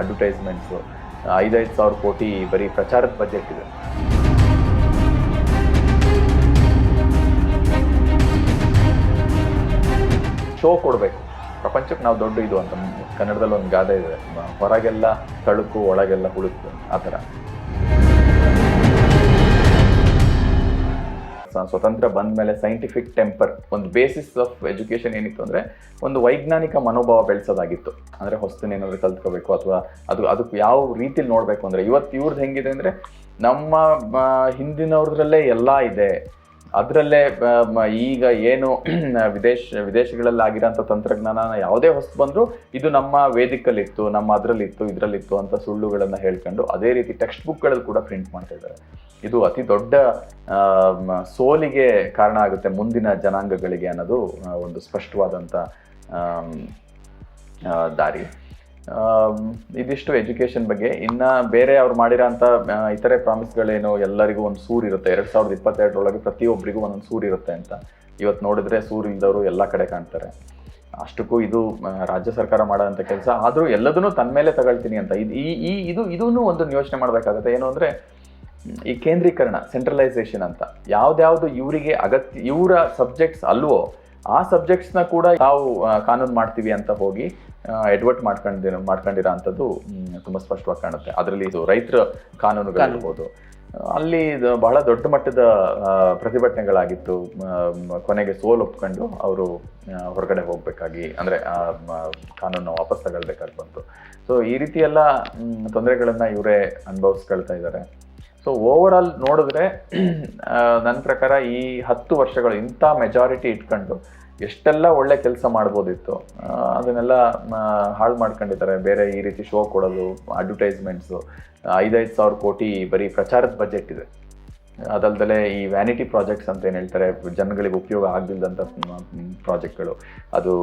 Advertisements ಐದೈದು ಸಾವಿರ ಕೋಟಿ ಬರೀ ಪ್ರಚಾರದ ಬಜೆಟ್ ಇದೆ. ಶೋ ಕೊಡಬೇಕು. ಪ್ರಪಂಚಕ್ಕೆ ನಾವು ದೊಡ್ಡ ಇದು ಅಂತ, ಕನ್ನಡದಲ್ಲಿ ಒಂದು ಗಾದೆ ಇದೆ. ಹೊರಗೆಲ್ಲ ತಳುಕು, ಒಳಗೆಲ್ಲ ಹುಳುಕು, ಆ ಥರ. ಸ್ವತಂತ್ರ ಬಂದ ಮೇಲೆ ಸೈಂಟಿಫಿಕ್ ಟೆಂಪರ್ ಒಂದು ಬೇಸಿಸ್ ಆಫ್ ಎಜುಕೇಶನ್ ಏನಿತ್ತು ಅಂದರೆ ಒಂದು ವೈಜ್ಞಾನಿಕ ಮನೋಭಾವ ಬೆಳೆಸೋದಾಗಿತ್ತು. ಅಂದರೆ ಹೊಸ್ತನ್ನ ಏನಾದರೂ ಕಲ್ತ್ಕೋಬೇಕು ಅಥವಾ ಅದು ಅದಕ್ಕೆ ಯಾವ ರೀತಿಲಿ ನೋಡಬೇಕು ಅಂದರೆ ಇವತ್ತು ಇವ್ರದ್ದು ಹೆಂಗಿದೆ ಅಂದರೆ ನಮ್ಮ ಹಿಂದಿನವ್ರದ್ರಲ್ಲೇ ಎಲ್ಲ ಇದೆ. ಅದರಲ್ಲೇ ಈಗ ಏನು ವಿದೇಶ ವಿದೇಶಗಳಲ್ಲಿ ಆಗಿರೋಂಥ ತಂತ್ರಜ್ಞಾನ ಯಾವುದೇ ಹೊಸ ಬಂದರೂ ಇದು ನಮ್ಮ ವೇದಿಕಲ್ಲಿತ್ತು, ನಮ್ಮ ಅದರಲ್ಲಿತ್ತು, ಇದರಲ್ಲಿತ್ತು ಅಂತ ಸುಳ್ಳುಗಳನ್ನು ಹೇಳ್ಕೊಂಡು ಅದೇ ರೀತಿ ಟೆಕ್ಸ್ಟ್ ಬುಕ್ಗಳಲ್ಲಿ ಕೂಡ ಪ್ರಿಂಟ್ ಮಾಡ್ತಾ ಇದ್ದಾರೆ. ಇದು ಅತಿ ದೊಡ್ಡ ಸೋಲಿಗೆ ಕಾರಣ ಆಗುತ್ತೆ ಮುಂದಿನ ಜನಾಂಗಗಳಿಗೆ ಅನ್ನೋದು ಒಂದು ಸ್ಪಷ್ಟವಾದಂಥ ದಾರಿ. ಇದಿಷ್ಟು ಎಜುಕೇಷನ್ ಬಗ್ಗೆ. ಇನ್ನು ಬೇರೆ ಅವ್ರು ಮಾಡಿರೋಂಥ ಇತರೆ ಪ್ರಾಮಿಸ್ಗಳೇನು ಎಲ್ಲರಿಗೂ ಒಂದು ಸೂರು ಇರುತ್ತೆ. ಎರಡು ಸಾವಿರದ ಇಪ್ಪತ್ತೆರಡರೊಳಗೆ ಪ್ರತಿಯೊಬ್ಬರಿಗೂ ಒಂದೊಂದು ಸೂರು ಇರುತ್ತೆ ಅಂತ. ಇವತ್ತು ನೋಡಿದ್ರೆ ಸೂರು ಇಲ್ದವರು ಎಲ್ಲ ಕಡೆ ಕಾಣ್ತಾರೆ. ಅಷ್ಟಕ್ಕೂ ಇದು ರಾಜ್ಯ ಸರ್ಕಾರ ಮಾಡೋಂಥ ಕೆಲಸ. ಆದರೂ ಎಲ್ಲದನ್ನೂ ತನ್ನ ಮೇಲೆ ತಗೊಳ್ತೀನಿ ಅಂತ. ಇದು ಈ ಈ, ಇದು ಇದೂ ಒಂದು ಯೋಚನೆ ಮಾಡಬೇಕಾಗುತ್ತೆ. ಏನು ಅಂದರೆ, ಈ ಕೇಂದ್ರೀಕರಣ, ಸೆಂಟ್ರಲೈಸೇಷನ್ ಅಂತ. ಯಾವ್ದ್ಯಾವ್ದು ಇವರಿಗೆ ಅಗತ್ಯ, ಇವರ ಸಬ್ಜೆಕ್ಟ್ಸ್ ಅಲ್ವೋ ಆ ಸಬ್ಜೆಕ್ಟ್ಸ್ನ ಕೂಡ ತಾವು ಕಾನೂನು ಮಾಡ್ತೀವಿ ಅಂತ ಹೋಗಿ ಎಡ್ವರ್ಟ್ ಮಾಡ್ಕೊಂಡಿರೋ ಮಾಡ್ಕೊಂಡಿರೋ ಅಂಥದ್ದು ತುಂಬ ಸ್ಪಷ್ಟವಾಗಿ ಕಾಣುತ್ತೆ. ಅದರಲ್ಲಿ ಇದು ರೈತರ ಕಾನೂನುಗಳಿರ್ಬೋದು. ಅಲ್ಲಿ ಬಹಳ ದೊಡ್ಡ ಮಟ್ಟದ ಪ್ರತಿಭಟನೆಗಳಾಗಿತ್ತು. ಕೊನೆಗೆ ಸೋಲು ಒಪ್ಕೊಂಡು ಅವರು ಹೊರಗಡೆ ಹೋಗ್ಬೇಕಾಗಿ ಅಂದರೆ ಕಾನೂನು ವಾಪಸ್ ತಗೊಳ್ಬೇಕಾಗಿ ಬಂತು. ಸೊ ಈ ರೀತಿ ಎಲ್ಲ ತೊಂದರೆಗಳನ್ನು ಇವರೇ ಅನುಭವಿಸ್ಕೊಳ್ತಾ ಇದ್ದಾರೆ. ಸೊ ಓವರ್ ನೋಡಿದ್ರೆ ನನ್ನ ಪ್ರಕಾರ ಈ ಹತ್ತು ವರ್ಷಗಳು ಇಂಥ ಮೆಜಾರಿಟಿ ಇಟ್ಕೊಂಡು ಎಷ್ಟೆಲ್ಲ ಒಳ್ಳೆ ಕೆಲಸ ಮಾಡ್ಬೋದಿತ್ತು ಅದನ್ನೆಲ್ಲ ಹಾಳು ಮಾಡ್ಕೊಂಡಿದ್ದಾರೆ. ಬೇರೆ ಈ ರೀತಿ ಶೋ ಕೊಡೋದು ಅಡ್ವರ್ಟೈಸ್ಮೆಂಟ್ಸು ಐದೈದು ಸಾವಿರ ಕೋಟಿ ಬರೀ ಪ್ರಚಾರದ ಬಜೆಟ್ ಇದೆ. ಅದಲ್ದಲೆ ಈ ವ್ಯಾನಿಟಿ ಪ್ರಾಜೆಕ್ಟ್ಸ್ ಅಂತ ಏನು ಹೇಳ್ತಾರೆ, ಜನಗಳಿಗೆ ಉಪಯೋಗ ಆಗದಿಲ್ಲದಂಥ ಪ್ರಾಜೆಕ್ಟ್ಗಳು ಅದು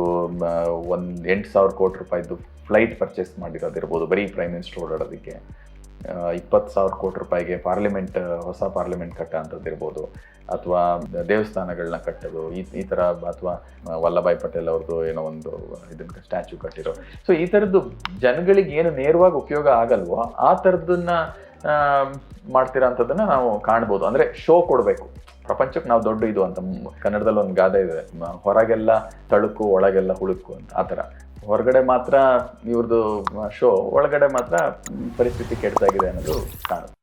ಒಂದು ಎಂಟು ಸಾವಿರ ಕೋಟಿ ರೂಪಾಯಿದು ಫ್ಲೈಟ್ ಪರ್ಚೇಸ್ ಮಾಡಿರೋದಿರ್ಬೋದು, ಬರೀ ಪ್ರೈಮ್ ಮಿನಿಸ್ಟರ್ ಓಡಾಡೋದಕ್ಕೆ. ಇಪ್ಪತ್ತು ಸಾವಿರ ಕೋಟಿ ರೂಪಾಯಿಗೆ ಪಾರ್ಲಿಮೆಂಟ್ ಹೊಸ ಪಾರ್ಲಿಮೆಂಟ್ ಕಟ್ಟ ಅಂಥದ್ದಿರ್ಬೋದು ಅಥವಾ ದೇವಸ್ಥಾನಗಳನ್ನ ಕಟ್ಟೋದು ಈ ಈ ಥರ ಅಥವಾ ವಲ್ಲಭಾಯ್ ಪಟೇಲ್ ಅವ್ರದ್ದು ಏನೋ ಒಂದು ಇದನ್ನ ಸ್ಟ್ಯಾಚ್ಯೂ ಕಟ್ಟಿರೋ. ಸೊ ಈ ಥರದ್ದು ಜನಗಳಿಗೆ ಏನು ನೇರವಾಗಿ ಉಪಯೋಗ ಆಗಲ್ವೋ ಆ ಥರದನ್ನ ಆ, ಮಾಡ್ತಿರೋಂಥದ್ದನ್ನ ನಾವು ಕಾಣ್ಬೋದು. ಅಂದರೆ ಶೋ ಕೊಡಬೇಕು. ಪ್ರಪಂಚಕ್ಕೆ ನಾವು ದೊಡ್ಡ ಇದು ಅಂತ ಕನ್ನಡದಲ್ಲಿ ಒಂದು ಗಾದೆ ಇದೆ. ಹೊರಗೆಲ್ಲ ತಳುಕು, ಒಳಗೆಲ್ಲ ಹುಳುಕು ಅಂತ, ಆ ಥರ. ಹೊರಗಡೆ ಮಾತ್ರ ಇವ್ರದ್ದು ಶೋ, ಒಳಗಡೆ ಮಾತ್ರ ಪರಿಸ್ಥಿತಿ ಕೆಟ್ಟದಾಗಿದೆ ಅನ್ನೋದು ಕಾಣುತ್ತೆ